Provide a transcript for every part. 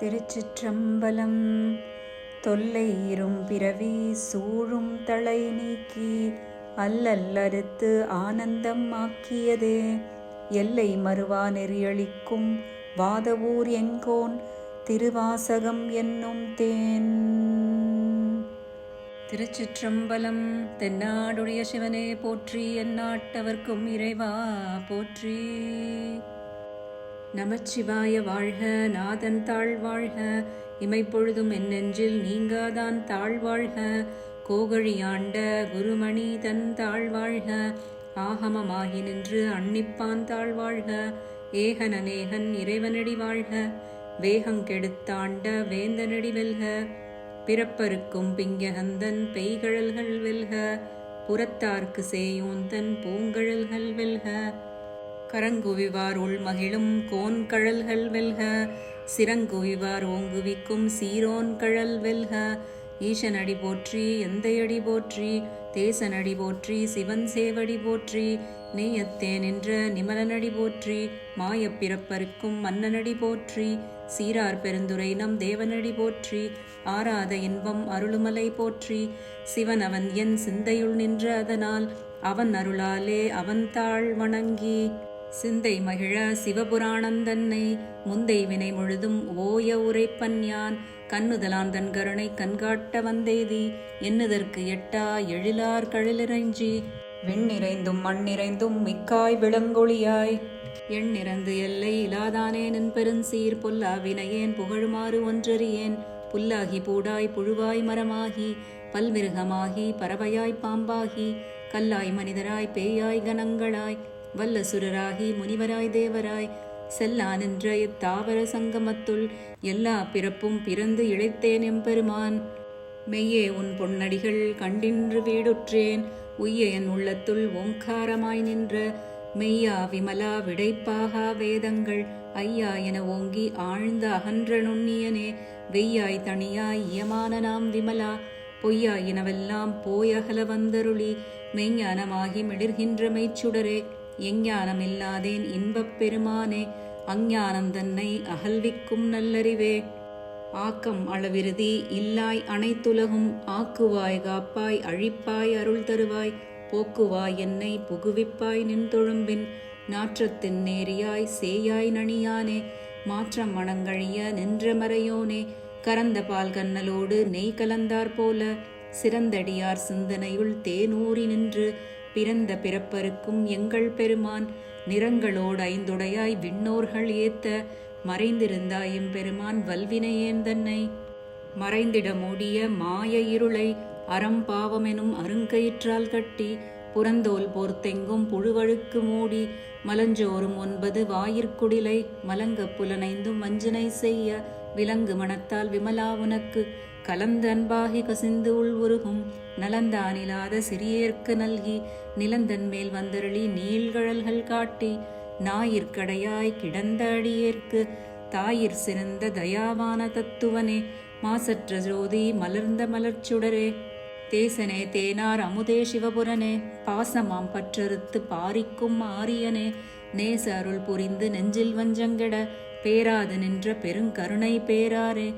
திருச்சிற்றம்பலம். தொல்லை இரும் பிறவி சூழும் தலை நீக்கி அல்லல் அறுத்து ஆனந்தம் ஆக்கியதே எல்லை மறுவா நெறியளிக்கும் வாதவூர் எங்கோன் திருவாசகம் என்னும் தேன். திருச்சிற்றம்பலம் தென்னாடுடைய சிவனே போற்றி எந்நாட்டவர்க்கும் இறைவா போற்றி. நமச்சிவாய வாழ்க நாதன் தாழ் வாழ்க. இமைப்பொழுதும் என் நெஞ்சில் நீங்காதான் தாழ் வாழ்க. கோகழியாண்ட குருமணி தன் தாழ் வாழ்க. ஆகமமாகி நின்று அன்னிப்பான் தாழ் வாழ்க. ஏகனநேகன் இறைவனடி வாழ்க. வேகங்கெடுத்தாண்ட வேந்தனடி வெல்க. பிறப்பருக்கும் பிங்ககந்தன் பெய்கழல்கள் வெல்க. புறத்தார்க்கு சேயோந்தன் பூங்கழல்கள் வெல்க. கரங்குவிவார் உள்மகிழும் கோன் கழல்கள் வெல்க சிறங்குவிவார் ஓங்குவிக்கும் சீரோன் கழல் வெல்க. ஈசனடி போற்றி எந்தையடி போற்றி தேசனடி போற்றி சிவன் சேவடி போற்றி நேயத்தே நின்ற நிமலனடி போற்றி மாயப் பிறப்பருக்கும் மன்னனடி போற்றி சீரார் பெருந்துரை நம் தேவனடி போற்றி ஆராத இன்பம் அருளுமலை போற்றி சிவன் அவன் என் சிந்தையுள் நின்ற அதனால் அவன் அருளாலே அவன் தாழ் வணங்கி. சிந்தை மகிழ சிவபுராணந்தன்னை முந்தை வினை முழுதும் ஓய உரைப்பன் யான் கண்ணுதலான் தன் கருணை கண்காட்ட வந்தேதி என்னதற்கு எட்டா எழிலார் கழிலிறைஞ்சி விண்ணிறைந்தும் மண்ணிறைந்தும் மிக்காய் விளங்கொழியாய் எண்ணிறந்து எல்லை இலாதானே நின் பெருஞ்சீர் பொல்லா வினையேன் புகழுமாறு ஒன்றறியேன் புல்லாகி பூடாய் புழுவாய் மரமாகி பல்மிருகமாகி பறவையாய் பாம்பாகி கல்லாய் மனிதராய் பேயாய் கணங்களாய் வல்ல சுரராகி முனிவராய் தேவராய். செல்லானின்ற இத்தாவர சங்கமத்துள் எல்லா பிறப்பும் பிறந்து இழைத்தேன் எம்பெருமான். மெய்யே உன் பொன்னடிகள் கண்டின்று வீடுற்றேன். உய்ய என் உள்ளத்துள் ஓங்காரமாய் நின்ற. மெய்யா விமலா விடைப்பாகா வேதங்கள். ஐயா என ஓங்கி ஆழ்ந்த அகன்ற நுண்ணியனே வெய்யாய் தனியாய் இயமான நாம் விமலா. பொய்யாயினவெல்லாம் போயகல வந்தருளி. மெய்ஞானமாகி மிளிர்கின்ற மெய்ச்சுடரே. எஞ்ஞானமில்லாதேன் இன்பப் பெருமானே அஞ்ஞானம் தன்னை அகல்விக்கும் நல்லறிவே. ஆக்கம் அளவிருதி இல்லாய் அனைத்துலகும் ஆக்குவாய் காப்பாய் அழிப்பாய் அருள் தருவாய். போக்குவாய் என்னை புகுவிப்பாய் நின் தொழும்பின் நாற்றத்தின் நேரியாய் சேயாய் நணியானே. மாற்றம் மணங்கழிய நின்ற மறையோனே கரந்த பால் கண்ணலோடு நெய் கலந்தார் போல. சிறந்தடியார் சிந்தனையுள் தேனூறி நின்று பிறந்த பிறப்பருக்கும் எங்கள் பெருமான் நிறங்களோடு ஐந்துடையாய் விண்ணோர்கள் ஏத்த மறைந்திருந்தாயும் பெருமான் வல்வினையேன் தன்னை. மறைந்திட மூடிய மாய இருளை அறம்பாவமெனும் அருங்கயிற்றால் கட்டி புறந்தோல் போர்த்தெங்கும் புழுவழுக்கு மூடி மலஞ்சோறும் ஒன்பது வாயிற்குடிலை மலங்க புலனைந்தும் வஞ்சனை செய்ய விலங்கு மனத்தால் விமலா உனக்கு. கலந்த அன்பாகி கசிந்து உள் உருகும் நலந்தானிலாத சிறியேற்கு நல்கி நிலந்தன் மேல் வந்தருளி நீள்கழல்கள் காட்டி ஞாயிற்கடையாய் கிடந்த அடியேற்கு தாயிற் சிறந்த தயாவான தத்துவனே. மாசற்ற ஜோதி மலர்ந்த மலர்ச்சுடரே. தேசனே தேனார் அமுதே சிவபுரனே பாசமாம் பற்றறுத்து பாரிக்கும் ஆரியனே நேச அருள் புரிந்து நெஞ்சில் வஞ்சங்கெட பேராது நின்ற பெருங்கருணை பேராரே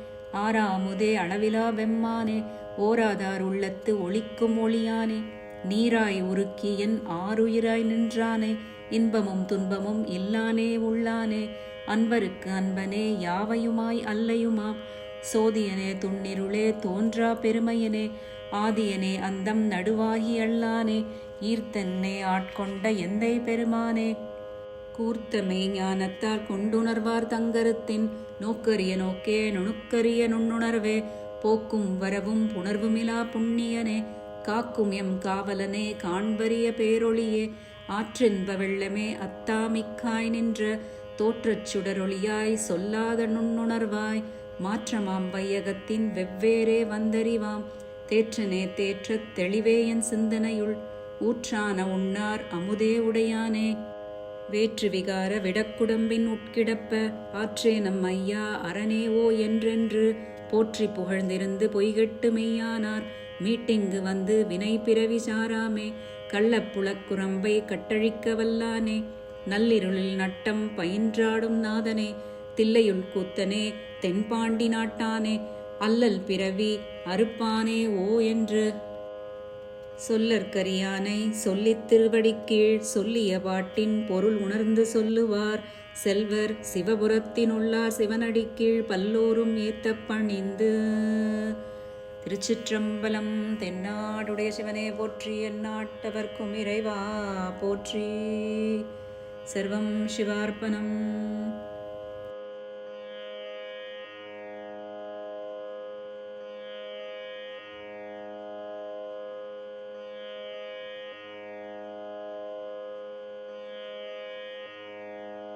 ஆறாமுதே அளவிலா வெம்மானே ஓராதார் உள்ளத்து ஒளிக்கும் ஒளியானே நீராய் உருக்கி என் ஆறுயிராய் நின்றானே இன்பமும் துன்பமும் இல்லானே உள்ளானே அன்பருக்கு அன்பனே யாவையுமாய் அல்லையுமாம் சோதியனே துண்ணிருளே தோன்றா பெருமையனே ஆதியனே அந்தம் நடுவாகி அல்லானே ஈர்த்தன்னே ஆட்கொண்ட எந்தை பெருமானே. கூர்த்தமே மெய்ஞானத்தால் கொண்டுணர்வார் தங்கருத்தின் நோக்கரிய நோக்கே நுணுக்கரிய நுண்ணுணர்வே போக்கும் வரவும் புணர்வுமிலா புண்ணியனே காக்கும் எம் காவலனே காண்பரிய பேரொளியே ஆற்றின்ப வெள்ளமே அத்தாமிக்காய் நின்ற தோற்றச் சுடரொளியாய் சொல்லாத நுண்ணுணர்வாய் மாற்றமாம் வையகத்தின் வெவ்வேறே வந்தறிவாம். தேற்றனே தேற்றத் தெளிவே என் சிந்தனையுள். ஊற்றான உண்ணார் அமுதே உடையானே. வேற்று விகார விடக்குடம்பின் உட்கிடப்ப ஆற்றே நம் ஐயா அரணேவோ என்றென்று. போற்றி புகழ்ந்திருந்து பொய்கெட்டு மெய்யானார். மீட்டிங்கு வந்து வினை பிறவி சாராமே. கள்ளப்புலக்குரம்பை கட்டழிக்க வல்லானே. நள்ளிருளில் நட்டம் பயின்றாடும் நாதனே. தில்லையுள் கூத்தனே தென்பாண்டி நாட்டானே அல்லல் பிறவி அறுப்பானே ஓ என்று. சொல்லற்கரியானை சொல்லித் திருவடிக்கீழ் சொல்லிய பாட்டின் பொருள் உணர்ந்து சொல்லுவார். செல்வர் சிவபுரத்தினுள்ளார் சிவனடிக்கீழ் பல்லோரும் ஏத்த பணிந்து. திருச்சிற்றம்பலம் தென்னாடுடைய சிவனே போற்றி எந்நாட்டவர்க்கும் இறைவா போற்றி. சர்வம் சிவார்ப்பணம்.